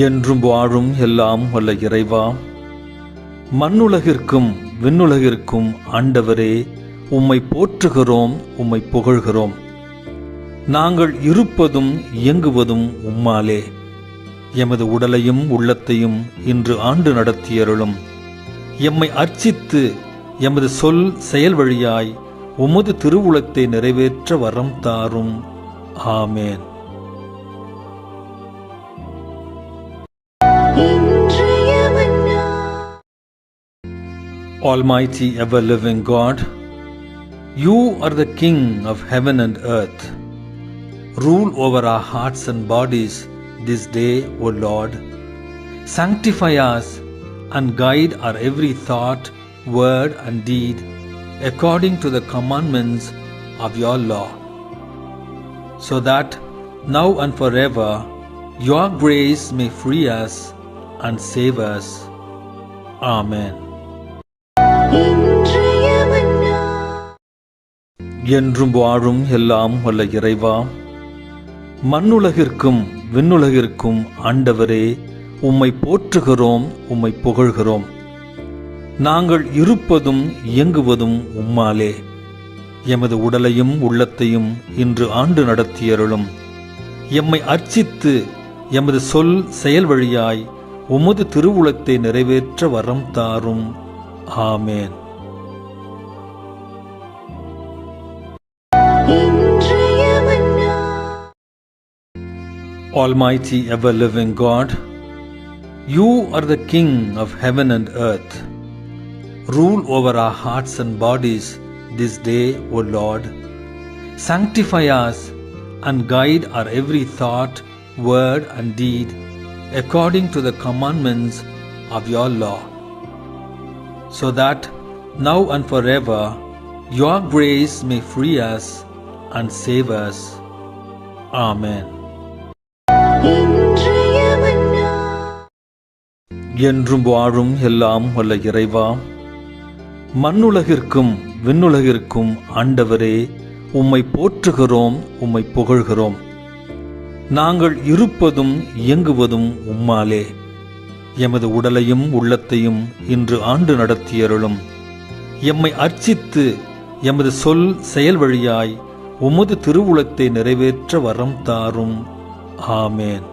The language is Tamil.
என்றும் வாழும் எல்லாம் வல்ல இறைவா மண்ணுலகிற்கும் விண்ணுலகிற்கும் ஆண்டவரே உம்மை போற்றுகிறோம் உம்மை புகழ்கிறோம். நாங்கள் இருப்பதும் இயங்குவதும் உம்மாலே. எமது உடலையும் உள்ளத்தையும் இன்று ஆண்டு நடத்தியருளும். எம்மை அர்ச்சித்து எமது சொல் செயல் வழியாய் உமது திருவுளத்தை நிறைவேற்ற வரம் தாரும். ஆமேன். Almighty ever living God, you are the King of heaven and earth. Rule over our hearts and bodies this day, O Lord. Sanctify us and guide our every thought, word, and deed according to the commandments of your law, so that now and forever your grace may free us and save us. Amen. என்றும் வாழும் எல்லாம் வல்ல இறைவா மண்ணுலகிற்கும் விண்ணுலகிற்கும் ஆண்டவரே உம்மை போற்றுகிறோம் உம்மை புகழ்கிறோம். நாங்கள் இருப்பதும் இயங்குவதும் உம்மாலே. எமது உடலையும் உள்ளத்தையும் இன்று ஆண்டு நடத்தியருளும். எம்மை அர்ச்சித்து எமது சொல் செயல் வழியாய் உமது திருவுளத்தை நிறைவேற்ற வரம் தாரும். ஆமேன் இன்றைய மன்னா Almighty ever living God, you are the King of heaven and earth. Rule over our hearts and bodies this day, O Lord. Sanctify us and guide our every thought, word, and deed according to the commandments of your law, So that now and forever your grace may free us and save us. Amen. என்றும் வாழும் எல்லாம் வல்ல இறைவா மண்ணுலகிற்கும் விண்ணுலகிற்கும் ஆண்டவரே உம்மை போற்றுகிறோம் உம்மை புகழ்கிறோம் நாங்கள் இருப்பதும் இயங்குவதும் உம்மாலே எமது உடலையும் உள்ளத்தையும் இன்று ஆண்டு நடத்தியருளும். எம்மை அர்ச்சித்து எமது சொல் செயல் வழியாய் உமது திருவுளத்தை நிறைவேற்ற வரம் தாரும். ஆமேன்.